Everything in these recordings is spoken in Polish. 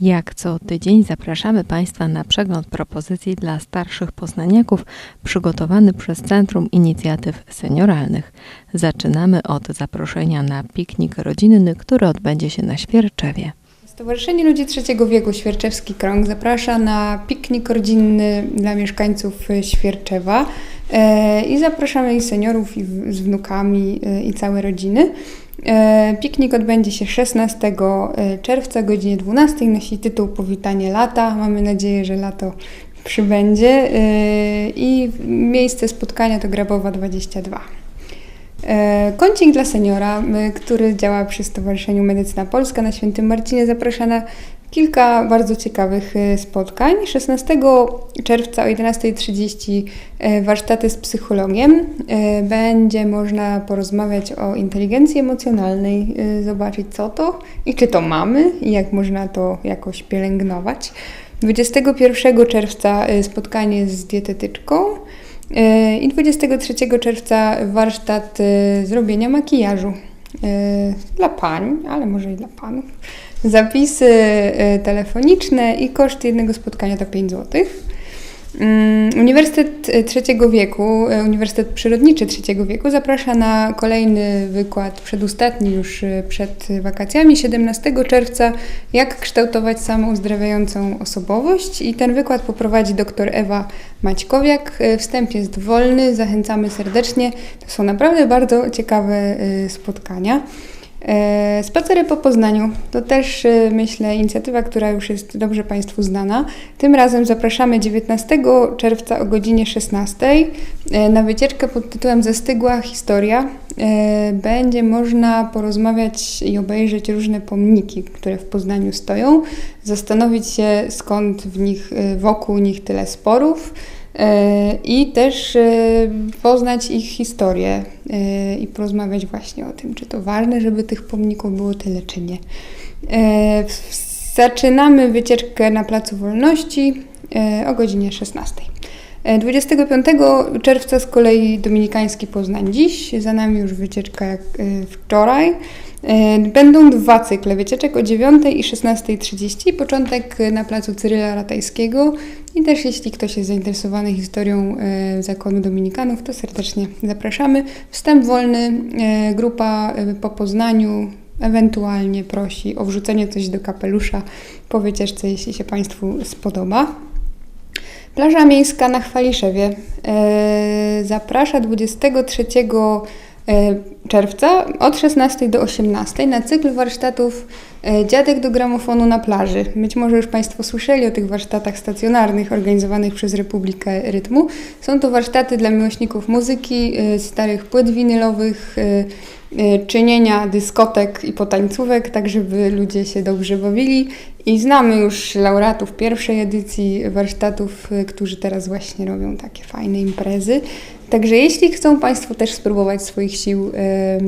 Jak co tydzień zapraszamy Państwa na przegląd propozycji dla starszych poznaniaków przygotowany przez Centrum Inicjatyw Senioralnych. Zaczynamy od zaproszenia na piknik rodzinny, który odbędzie się na Świerczewie. Stowarzyszenie Ludzi Trzeciego Wieku Świerczewski Krąg zaprasza na piknik rodzinny dla mieszkańców e, Świerczewa E, i zapraszamy i seniorów i z wnukami e, i całe rodziny. Piknik odbędzie się 16 czerwca o godzinie 12. Nosi tytuł Powitanie lata. Mamy nadzieję, że lato przybędzie i miejsce spotkania to Grabowa 22. E, Kącik dla seniora, który działa przy Stowarzyszeniu Medycyna Polska na Świętym Marcinie, zaprasza na kilka bardzo ciekawych e, spotkań. 16 czerwca o 11.30 e, warsztaty z psychologiem. Będzie można porozmawiać o inteligencji emocjonalnej, zobaczyć co to i czy to mamy i jak można to jakoś pielęgnować. 21 czerwca spotkanie z dietetyczką. E, I 23 czerwca warsztat e, zrobienia makijażu e, dla pań, ale może i dla panów. Zapisy telefoniczne i koszt jednego spotkania to 5 zł. Uniwersytet e, Trzeciego Wieku, e, Uniwersytet Przyrodniczy Trzeciego Wieku zaprasza na kolejny wykład, przedostatni już e, przed wakacjami, 17 czerwca, jak kształtować samouzdrawiającą osobowość. I ten wykład poprowadzi dr Ewa Maćkowiak. Wstęp jest wolny, zachęcamy serdecznie. To są naprawdę bardzo ciekawe spotkania. E, Spacery po Poznaniu to też e, myślę inicjatywa, która już jest dobrze Państwu znana. Tym razem zapraszamy 19 czerwca o godzinie 16 e, na wycieczkę pod tytułem Zastygła historia. Będzie można porozmawiać i obejrzeć różne pomniki, które w Poznaniu stoją, zastanowić się skąd w nich, wokół nich tyle sporów. E, i też e, poznać ich historię e, i porozmawiać właśnie o tym, czy to ważne, żeby tych pomników było tyle, czy nie. Zaczynamy wycieczkę na Placu Wolności o godzinie 16. E, 25 czerwca z kolei Dominikański Poznań dziś, za nami już wycieczka jak e, wczoraj. E, Będą dwa cykle wycieczek o 9 i 16.30, początek na placu Cyryla Ratajskiego i też jeśli ktoś jest zainteresowany historią e, zakonu dominikanów, to serdecznie zapraszamy. Wstęp wolny, e, grupa e, po Poznaniu ewentualnie prosi o wrzucenie coś do kapelusza po wycieczce, jeśli się Państwu spodoba. Plaża miejska na Chwaliszewie e, zaprasza 23 e, czerwca od 16 do 18 na cykl warsztatów E, dziadek do gramofonu na plaży. Być może już Państwo słyszeli o tych warsztatach stacjonarnych organizowanych przez Republikę Rytmu. Są to warsztaty dla miłośników muzyki, e, starych płyt winylowych, e, czynienia dyskotek i potańcówek, tak żeby ludzie się dobrze bawili. I znamy już laureatów pierwszej edycji warsztatów, którzy teraz właśnie robią takie fajne imprezy. Także jeśli chcą Państwo też spróbować swoich sił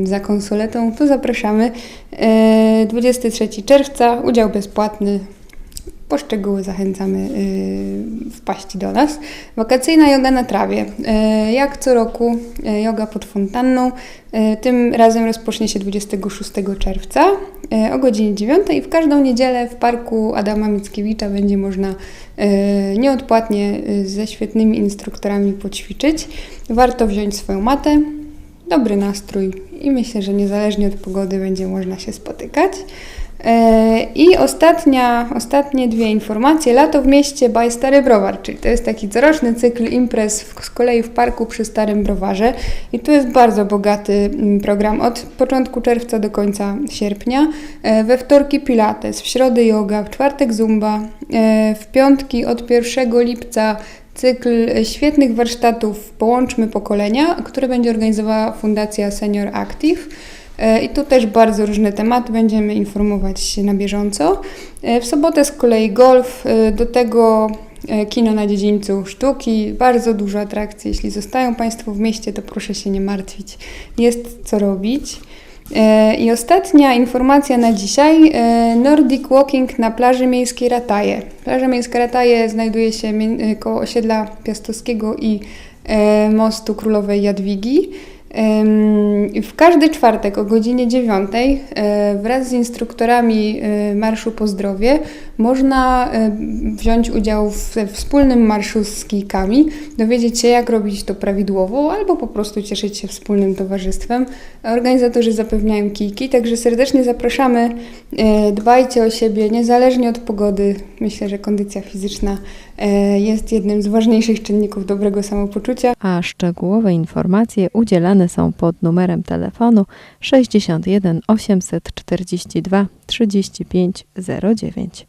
za konsoletą, to zapraszamy 23 3 czerwca, udział bezpłatny. Po szczegóły zachęcamy y, wpaści do nas. Wakacyjna yoga na trawie. Y, jak co roku yoga pod fontanną. Y, tym razem rozpocznie się 26 czerwca o godzinie 9 i w każdą niedzielę w parku Adama Mickiewicza będzie można nieodpłatnie ze świetnymi instruktorami poćwiczyć. Warto wziąć swoją matę, dobry nastrój i myślę, że niezależnie od pogody będzie można się spotykać. E, I ostatnia, ostatnie dwie informacje. Lato w mieście by Stary Browar, czyli to jest taki coroczny cykl imprez w, z kolei w parku przy Starym Browarze. I tu jest bardzo bogaty mm, program od początku czerwca do końca sierpnia. E, We wtorki pilates, w środę yoga, w czwartek zumba, e, w piątki od 1 lipca cykl świetnych warsztatów Połączmy Pokolenia, które będzie organizowała Fundacja Senior Active. E, I tu też bardzo różne tematy, będziemy informować się na bieżąco. E, W sobotę z kolei golf, e, do tego kino na dziedzińcu sztuki, bardzo dużo atrakcji. Jeśli zostają Państwo w mieście, to proszę się nie martwić, jest co robić. I ostatnia informacja na dzisiaj. Nordic Walking na plaży miejskiej Rataje. Plaża miejska Rataje znajduje się koło osiedla Piastowskiego i mostu Królowej Jadwigi. W każdy czwartek o godzinie 9 e, wraz z instruktorami e, Marszu po Zdrowie można e, wziąć udział w wspólnym marszu z kijkami, dowiedzieć się, jak robić to prawidłowo, albo po prostu cieszyć się wspólnym towarzystwem. Organizatorzy zapewniają kijki, także serdecznie zapraszamy. E, Dbajcie o siebie, niezależnie od pogody. Myślę, że kondycja fizyczna e, jest jednym z ważniejszych czynników dobrego samopoczucia. A szczegółowe informacje udzielane są pod numerem telefonu 61 842 35 09.